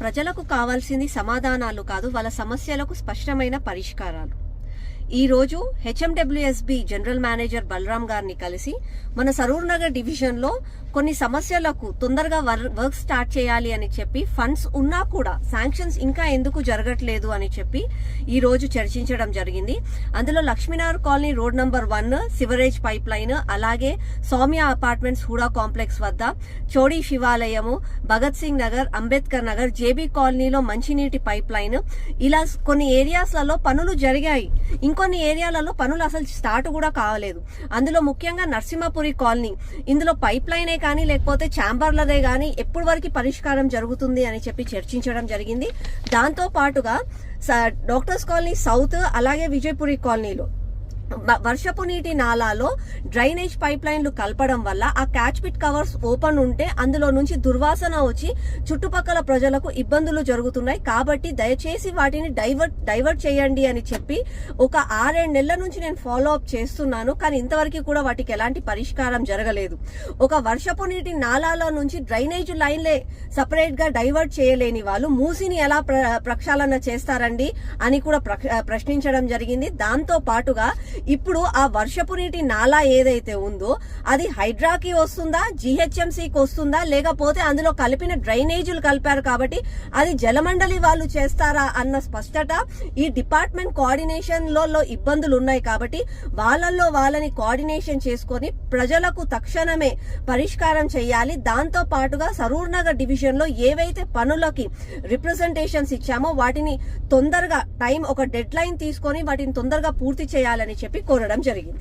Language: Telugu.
ప్రజలకు కావాల్సింది సమాధానాలు కాదు వాళ్ళ సమస్యలకు స్పష్టమైన పరిష్కారాలు. ఈరోజు హెచ్ఎండబ్ల్యూఎస్బి జనరల్ మేనేజర్ బలరాం గారిని కలిసి మన సరూర్ నగర్ డివిజన్లో కొన్ని సమస్యలకు తొందరగా వర్- వర్క్ స్టార్ట్ చేయాలి అని చెప్పి ఫండ్స్ ఉన్నా కూడా శాంక్షన్స్ ఇంకా ఎందుకు జరగట్లేదు అని చెప్పి ఈ రోజు చర్చించడం జరిగింది. అందులో Lakshminagar colony road number one sewerage pipe line అలాగే సౌమ్య అపార్ట్మెంట్స్ హుడా కాంప్లెక్స్ వద్ద చోడీ శివాలయము భగత్ సింగ్ నగర్ అంబేద్కర్ నగర్ జేబీ కాలనీలో మంచినీటి పైప్ లైన్ ఇలా కొన్ని ఏరియాస్లలో పనులు జరిగాయి. ఇంకొన్ని ఏరియాలలో పనులు అసలు స్టార్ట్ కూడా కావలేదు. అందులో ముఖ్యంగా నరసింహపురి కాలనీ. ఇందులో పైప్ లైనే కానీ లేకపోతే ఛాంబర్లదే కానీ ఎప్పటి వరకు పరిష్కారం జరుగుతుంది అని చెప్పి చర్చించడం జరిగింది. దాంతో పాటుగా స- డాక్టర్స్ కాలనీ సౌత్ అలాగే విజయపురి కాలనీలో. వర్షపు నీటి నాలాలో డ్రైనేజ్ పైప్ లైన్లు కలపడం వల్ల ఆ క్యాచ్ పిట్ కవర్స్ ఓపెన్ ఉంటే అందులో నుంచి దుర్వాసన వచ్చి చుట్టుపక్కల ప్రజలకు ఇబ్బందులు జరుగుతున్నాయి. కాబట్టి దయచేసి వాటిని డైవర్ట్ డైవర్ట్ చేయండి అని చెప్పి ఒక ఆరేడు నెలల నుంచి నేను ఫాలో అప్ చేస్తున్నాను. కానీ ఇంతవరకు కూడా వాటికి ఎలాంటి పరిష్కారం జరగలేదు. ఒక వర్షపు నీటి నాలాల నుంచి డ్రైనేజ్ లైన్లే సపరేట్గా డైవర్ట్ చేయలేని వాళ్ళు మూసిని ఎలా ప్ర- ప్రక్షాళన చేస్తారండి అని కూడా ప్ర- ప్రశ్నించడం జరిగింది. దాంతో పాటుగా ఇప్పుడు ఆ వర్షపు నీటి నాలా ఏదైతే ఉందో అది హైడ్రాకి వస్తుందా జిహెచ్ఎంసీకి వస్తుందా లేకపోతే అందులో కలిపిన డ్రైనేజీలు కలిపారు కాబట్టి అది జలమండలి వాళ్ళు చేస్తారా అన్న స్పష్టత ఈ డిపార్ట్మెంట్ కోఆర్డినేషన్లో ఇబ్బందులు ఉన్నాయి కాబట్టి వాళ్ళల్లో వాళ్ళని కోఆర్డినేషన్ చేసుకొని ప్రజలకు తక్షణమే పరిష్కారం చేయాలి. దాంతో పాటుగా సరూర్ నగర్ డివిజన్లో ఏవైతే పనులకి రిప్రజెంటేషన్స్ ఇచ్చామో వాటిని తొందరగా టైం ఒక డెడ్ లైన్ తీసుకొని వాటిని తొందరగా పూర్తి చేయాలని చెప్పి కోరడం జరిగింది.